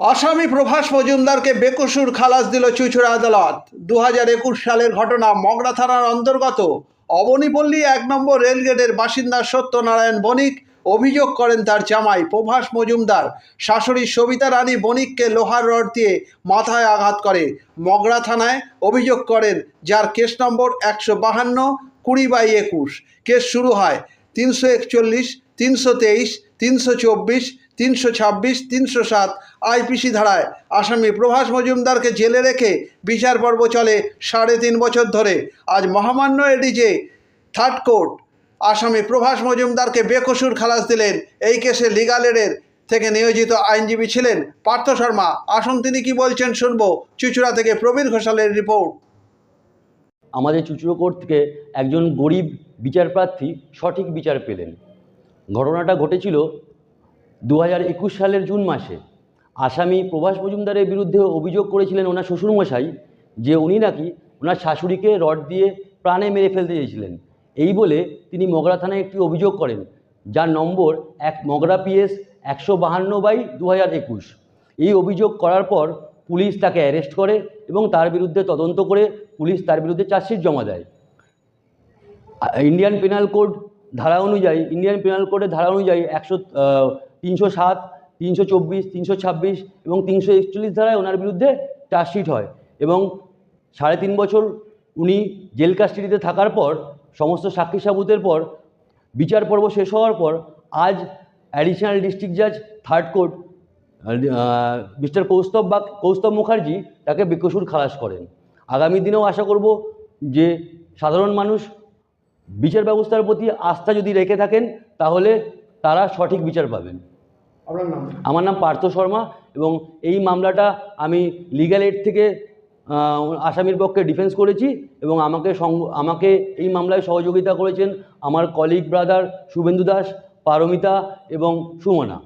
আসামি প্রভাস মজুমদারকে বেকসুর খালাস দিল চুচুড়া আদালত। দু হাজার একুশ সালের ঘটনা মগরা থানার অন্তর্গত অবনীপল্লী এক নম্বর রেলগেটের বাসিন্দা সত্যনারায়ণ বণিক অভিযোগ করেন তার জামাই প্রভাস মজুমদার। শাশুড়ি সবিতা রানী বণিককে লোহার রড দিয়ে মাথায় আঘাত করে। মগরা থানায় অভিযোগ করেন, যার কেস নম্বর একশো বাহান্ন, কুড়ি বাই একুশ। কেস শুরু হয় তিনশো একচল্লিশ, তিনশো তেইশ, তিনশো চব্বিশ তিনশো ছাব্বিশ, তিনশো সাত আইপিসি ধারায় আসামি প্রভাস মজুমদারকে জেলে রেখে বিচার পর্ব চলে সাড়ে তিন বছর ধরে। আজ মহামান্য এডিজে, থার্ড কোর্ট, আসামি প্রভাস মজুমদারকে বেকসুর খালাস দিলেন। এই কেসে লিগাল এডের থেকে নিয়োজিত আইনজীবী ছিলেন পার্থ শর্মা। আসুন তিনি কি বলছেন শুনব চুচুড়া থেকে প্রবীর ঘোষালের রিপোর্ট। আমাদের চুচুড়ো কোর্ট থেকে একজন গরিব বিচারপ্রার্থী সঠিক বিচার পেলেন। ঘটনাটা ঘটেছিল দু হাজার একুশ সালের জুন মাসে আসামি প্রভাস মজুমদারের বিরুদ্ধে অভিযোগ করেছিলেন ওনার শ্বশুরমশাই যে উনি নাকি ওনার শাশুড়িকে রড দিয়ে প্রাণে মেরে ফেলতে চেয়েছিলেন। এই বলে তিনি মগরা থানায় একটি অভিযোগ করেন, যার নম্বর এক মগরা পিএস একশো বাহান্ন বাই দু হাজার একুশ। এই অভিযোগ করার পর পুলিশ তাকে অ্যারেস্ট করে এবং তার বিরুদ্ধে তদন্ত করে পুলিশ তার বিরুদ্ধে চার্জশিট জমা দেয়। ইন্ডিয়ান পেনাল কোড ধারা অনুযায়ী, ইন্ডিয়ান পেনাল কোডের ধারা অনুযায়ী একশো তিনশো সাত, তিনশো চব্বিশ, তিনশো ছাব্বিশ এবং তিনশো একচল্লিশ ধারায় ওনার বিরুদ্ধে চার্জশিট হয় এবং সাড়ে তিন বছর উনি জেল কাস্টাডিতে থাকার পর, সমস্ত সাক্ষী সাবুতের পর, বিচার পর্ব শেষ হওয়ার পর, আজ অ্যাডিশনাল ডিস্ট্রিক্ট জাজ থার্ড কোর্ট মিস্টার কৌস্তব বা কৌস্তব মুখার্জি তাকে বেকসুর খালাস করেন। আগামী দিনেও আশা করব যে সাধারণ মানুষ বিচার ব্যবস্থার প্রতি আস্থা যদি রেখে থাকেন, তাহলে তারা সঠিক বিচার পাবেন। আমার নাম পার্থ শর্মা এবং এই মামলাটা আমি লিগ্যাল এড থেকে আসামির পক্ষে ডিফেন্স করেছি এবং আমাকে আমাকে এই মামলায় সহযোগিতা করেছেন আমার কলিগ ব্রাদার শুভেন্দু দাস পারমিতা এবং সুমনা।